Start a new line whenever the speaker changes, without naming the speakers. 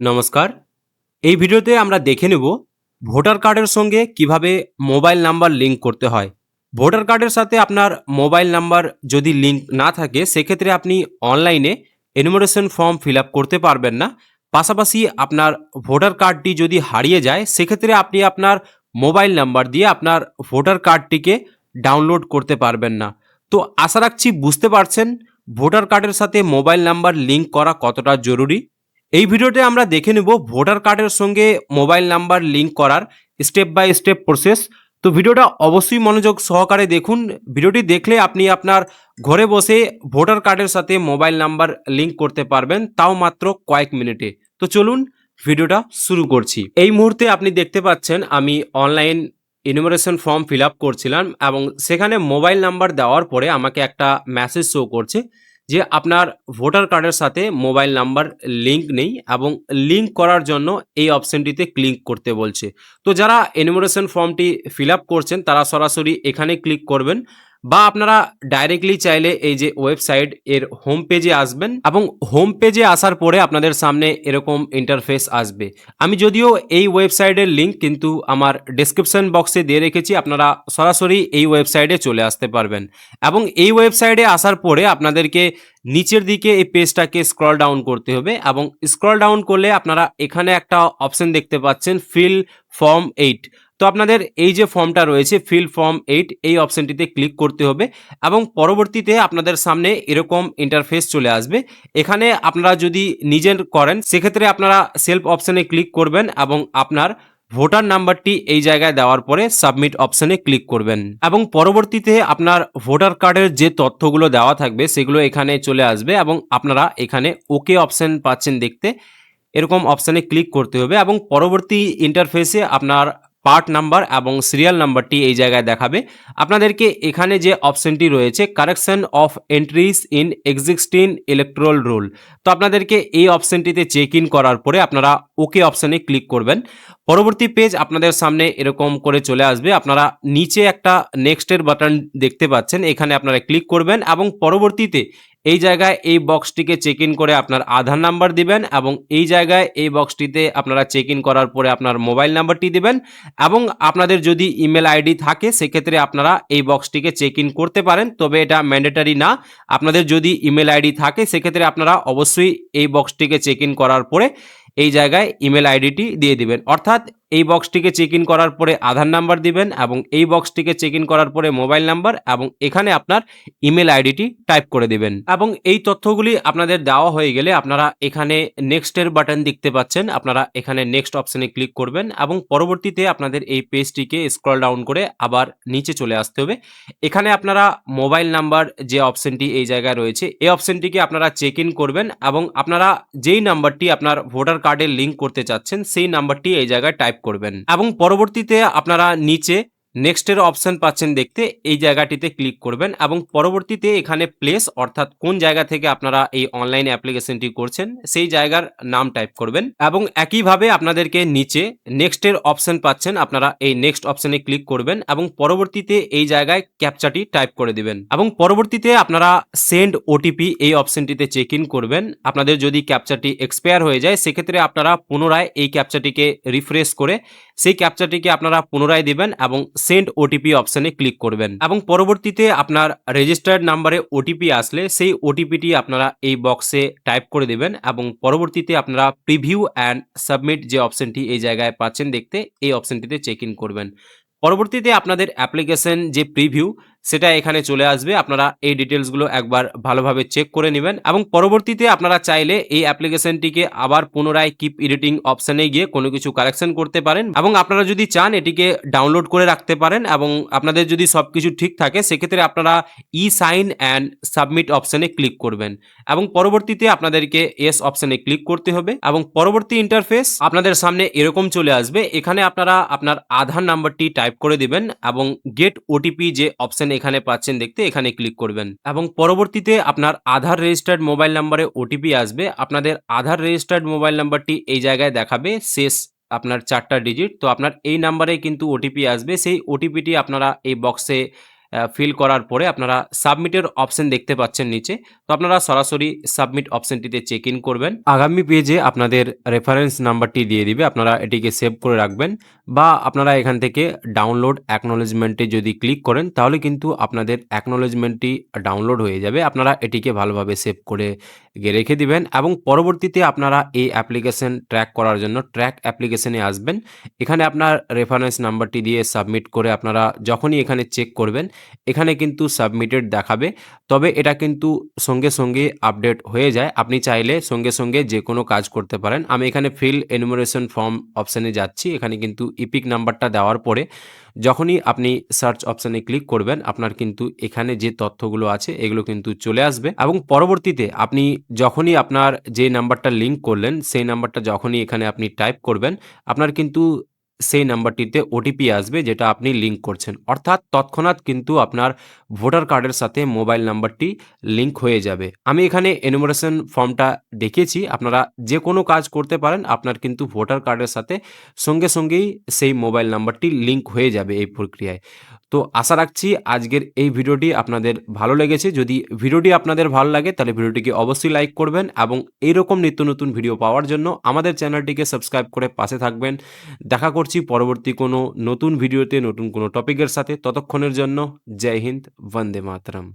নমস্কার। এই ভিডিওতে আমরা দেখে নেব ভোটার কার্ডের সঙ্গে কীভাবে মোবাইল নাম্বার লিঙ্ক করতে হয়। ভোটার কার্ডের সাথে আপনার মোবাইল নাম্বার যদি লিঙ্ক না থাকে, সেক্ষেত্রে আপনি অনলাইনে এনুমারেশন ফর্ম ফিল করতে পারবেন না। পাশাপাশি আপনার ভোটার কার্ডটি যদি হারিয়ে যায়, সেক্ষেত্রে আপনি আপনার মোবাইল নাম্বার দিয়ে আপনার ভোটার কার্ডটিকে ডাউনলোড করতে পারবেন না। তো আশা রাখছি বুঝতে পারছেন, ভোটার কার্ডের সাথে মোবাইল নাম্বার লিঙ্ক করা কতটা জরুরি। এই ভিডিওতে আমরা দেখে নেব ভোটার কার্ডের সঙ্গে মোবাইল নাম্বার লিংক করার স্টেপ বাই স্টেপ প্রসেস। তো ভিডিওটা অবশ্যই মনোযোগ সহকারে দেখুন। ভিডিওটি দেখলে আপনি আপনার ঘরে বসে ভোটার কার্ডের সাথে মোবাইল নাম্বার লিংক করতে পারবেন, তাও মাত্র কয়েক মিনিটে। তো চলুন ভিডিওটা শুরু করছি। এই মুহূর্তে আপনি দেখতে পাচ্ছেন, আমি online enumeration form fill up করছিলাম এবং সেখানে মোবাইল নাম্বার দেওয়ার পরে আমাকে একটা মেসেজ শো করছে। যে আপনার ভোটার কার্ডের সাথে মোবাইল নাম্বার লিঙ্ক নেই এবং লিঙ্ক করার জন্য এই অপশানটিতে ক্লিক করতে বলছে। তো যারা এনিমোরেশন ফর্মটি ফিল করছেন তারা সরাসরি এখানে ক্লিক করবেন। বা আপনারা ডাইরেক্টলি চাইলে এই যে ওয়েবসাইট এর হোম পেজে আসবেন এবং হোম পেজে আসার পরে আপনাদের সামনে এরকম ইন্টারফেস আসবে। আমি যদিও এই ওয়েবসাইটের লিঙ্ক কিন্তু আমার ডেসক্রিপশন বক্সে দিয়ে রেখেছি, আপনারা সরাসরি এই ওয়েবসাইটে চলে আসতে পারবেন। এবং এই ওয়েবসাইটে আসার পরে আপনাদেরকে নিচের দিকে এই পেজটাকে স্ক্রল ডাউন করতে হবে এবং স্ক্রল ডাউন করলে আপনারা এখানে একটা অপশন দেখতে পাচ্ছেন ফিল ফর্ম এইট তো আপনাদের এই যে ফর্মটা রয়েছে ফিল ফর্ম এইট এই অপশনটিতে ক্লিক করতে হবে এবং পরবর্তীতে আপনাদের সামনে এরকম ইন্টারফেস চলে আসবে। এখানে আপনারা যদি নিজের করেন, সেক্ষেত্রে আপনারা সেলফ অপশানে ক্লিক করবেন এবং আপনার ভোটার নাম্বারটি এই জায়গায় দেওয়ার পরে সাবমিট অপশানে ক্লিক করবেন। এবং পরবর্তীতে আপনার ভোটার কার্ডের যে তথ্যগুলো দেওয়া থাকবে, সেগুলো এখানে চলে আসবে এবং আপনারা এখানে ওকে অপশান পাচ্ছেন দেখতে। এরকম অপশানে ক্লিক করতে হবে এবং পরবর্তী ইন্টারফেসে আপনার পার্ট নাম্বার এবং সিরিয়াল নাম্বারটি এই জায়গায় দেখাবে। আপনাদেরকে এখানে যে অপশনটি রয়েছে, correction of entries in existing electoral roll. তো আপনাদেরকে এই অপশনটিতে চেক ইন করার পরে আপনারা ওকে অপশনে ক্লিক করবেন। পরবর্তী পেজ আপনাদের সামনে এরকম করে চলে আসবে। আপনারা নিচে একটা নেক্সটের বাটন দেখতে পাচ্ছেন। এখানে আপনারা ক্লিক করবেন এবং পরবর্তীতে এই জায়গায় এই বক্সটিকে চেক ইন করে আপনার আধার নাম্বার দিবেন এবং এই জায়গায় এই বক্সটিতে আপনারা চেক ইন করার পরে আপনার মোবাইল নাম্বারটি দিবেন এবং আপনাদের যদি ইমেল আইডি থাকে, সেক্ষেত্রে আপনারা এই বক্সটিকে চেক ইন করতে পারেন। তবে এটা ম্যান্ডেটারি না। আপনাদের যদি ইমেল আইডি থাকে, সেক্ষেত্রে আপনারা অবশ্যই এই বক্সটিকে চেক ইন করার পরে এই জায়গায় ইমেল আইডিটি দিয়ে দিবেন। অর্থাৎ এই বক্সটিকে চেক ইন করার পরে আধার নাম্বার দিবেন এবং এই বক্সটিকে চেক ইন করার পরে মোবাইল নাম্বার এবং এখানে আপনার ইমেল আইডিটি টাইপ করে দিবেন। এবং এই তথ্যগুলি আপনাদের দেওয়া হয়ে গেলে আপনারা এখানে নেক্সটের বাটন দেখতে পাচ্ছেন। আপনারা এখানে নেক্সট অপশনে ক্লিক করবেন এবং পরবর্তীতে আপনাদের এই পেজটিকে স্ক্রল ডাউন করে আবার নিচে চলে আসতে হবে। এখানে আপনারা মোবাইল নাম্বার যে অপশনটি এই জায়গায় রয়েছে, এই অপশনটিকে আপনারা চেক ইন করবেন এবং আপনারা যেই নাম্বারটি আপনার ভোটার কার্ডে লিঙ্ক করতে চাচ্ছেন, সেই নাম্বারটি এই জায়গায় টাইপ করবেন। এবং পরবর্তীতে আপনারা নিচে নেক্সটের অপশন পাচ্ছেন দেখতে এই জায়গাটিতে ক্লিক করবেন এবং পরবর্তীতে এখানে প্লেস অর্থাৎ কোন জায়গা থেকে আপনারা এই অনলাইন অ্যাপ্লিকেশনটি করছেন সেই জায়গার নাম টাইপ করবেন এবং একইভাবে আপনাদেরকে নিচে নেক্সটের অপশন পাচ্ছেন আপনারা এই নেক্সট অপশনে ক্লিক করবেন এবং পরবর্তীতে এই জায়গায় ক্যাপচাটি টাইপ করে দিবেন এবং পরবর্তীতে আপনারা সেন্ড ওটিপি এই অপশনটিতে চেক ইন করবেন। আপনাদের যদি ক্যাপচাটি এক্সপায়ার হয়ে যায়, সেক্ষেত্রে আপনারা পুনরায় এই ক্যাপচাটিকে রিফ্রেশ করে সেই ক্যাপচাটিকে আপনারা পুনরায় দিবেন এবং সেন্ড ওটিপি অপশনে ক্লিক করবেন। এবং পরবর্তীতে আপনার রেজিস্টার্ড নাম্বারে ওটিপি আসলে সেই ওটিপিটি আপনারা এই বক্সে টাইপ করে দেবেন এবং পরবর্তীতে আপনারা প্রিভিউ অ্যান্ড সাবমিট যে অপশনটি এই জায়গায় পাচ্ছেন দেখতে, এই অপশনটিতে চেক ইন করবেন। পরবর্তীতে আপনাদের অ্যাপ্লিকেশন যে প্রিভিউ সেটা এখানে চলে আসবে। আপনারা এই ডিটেলসগুলো একবার ভালোভাবে চেক করে নেবেন এবং পরবর্তীতে আপনারা চাইলে এই অ্যাপ্লিকেশনটিকে আবার পুনরায় কিপ এডিটিং অপশানে গিয়ে কোনো কিছু কালেকশন করতে পারেন এবং আপনারা যদি চান এটিকে ডাউনলোড করে রাখতে পারেন এবং আপনাদের যদি সব কিছু ঠিক থাকে, সেক্ষেত্রে আপনারা ই সাইন অ্যান্ড সাবমিট অপশানে ক্লিক করবেন এবং পরবর্তীতে আপনাদেরকে এস অপশানে ক্লিক করতে হবে এবং পরবর্তী ইন্টারফেস আপনাদের সামনে এরকম চলে আসবে। এখানে আপনারা আপনার আধার নাম্বারটি টাইপ করে দিবেন এবং গেট ওটিপি যে অপশন এখানে পাচ্ছেন দেখতে, এখানে ক্লিক করবেন। এবং পরবর্তীতে আপনার আধার রেজিস্টার্ড মোবাইল নাম্বারে ওটিপি আসবে। আপনাদের আধার রেজিস্টার্ড মোবাইল নাম্বারটি এই জায়গায় দেখাবে, শেষ আপনার চারটা ডিজিট তো আপনার এই নাম্বারে কিন্তু ওটিপি আসবে। সেই ওটিপিটি আপনারা এই বক্সে ফিল করার পরে আপনারা সাবমিটের অপশন দেখতে পাচ্ছেন নিচে। তো আপনারা সরাসরি সাবমিট অপশনটিতে চেক ইন করবেন। আগামী পেজে আপনাদের রেফারেন্স নাম্বারটি দিয়ে দিবে। আপনারা এটিকে সেভ করে রাখবেন বা আপনারা এখান থেকে ডাউনলোড অ্যাকনোলেজমেন্টে যদি ক্লিক করেন, তাহলে কিন্তু আপনাদের অ্যাকনোলেজমেন্টটি ডাউনলোড হয়ে যাবে। আপনারা এটিকে ভালোভাবে সেভ করে রেখে দিবেন এবং পরবর্তীতে আপনারা এই অ্যাপ্লিকেশন ট্র্যাক করার জন্য ট্র্যাক অ্যাপ্লিকেশনে আসবেন। এখানে আপনার রেফারেন্স নাম্বারটি দিয়ে সাবমিট করে আপনারা যখনই এখানে চেক করবেন এখানে কিন্তু সাবমিটেড দেখাবে। তবে এটা কিন্তু সঙ্গে সঙ্গে আপডেট হয়ে যায়। আপনি চাইলে সঙ্গে সঙ্গে যে কোনো কাজ করতে পারেন। আমি এখানে ফিল এনুমারেশন ফর্ম অপশানে যাচ্ছি। এখানে কিন্তু ইপিক নাম্বারটা দেওয়ার পরে যখনই আপনি সার্চ অপশানে ক্লিক করবেন, আপনার কিন্তু এখানে যে তথ্যগুলো আছে, এগুলো কিন্তু চলে আসবে। এবং পরবর্তীতে আপনি যখনই আপনার যে নাম্বারটা লিঙ্ক করলেন, সেই নাম্বারটা যখনই এখানে আপনি টাইপ করবেন, আপনার কিন্তু সেই নাম্বারটিতে ওটিপি আসবে যেটা আপনি লিঙ্ক করছেন। অর্থাৎ তৎক্ষণাৎ কিন্তু আপনার ভোটার কার্ডের সাথে মোবাইল নাম্বারটি লিঙ্ক হয়ে যাবে। আমি এখানে এনুমারেশন ফর্মটা দেখিয়েছি। আপনারা যে কোনো কাজ করতে পারেন, আপনার কিন্তু ভোটার কার্ডের সাথে সঙ্গে সঙ্গেই সেই মোবাইল নাম্বারটি লিঙ্ক হয়ে যাবে এই প্রক্রিয়ায়। তো আশা রাখছি আজকের এই ভিডিওটি আপনাদের ভালো লেগেছে। যদি ভিডিওটি আপনাদের ভালো লাগে, তাহলে ভিডিওটিকে অবশ্যই লাইক করবেন এবং এইরকম নিত্য নতুন ভিডিও পাওয়ার জন্য আমাদের চ্যানেলটিকে সাবস্ক্রাইব করে পাশে থাকবেন। দেখা করছি। পরবর্তী কোনো নতুন ভিডিওতে, নতুন কোনো টপিকের সাথে, ততক্ষণের জন্য জয় হিন্দ, বন্দে মাতরম।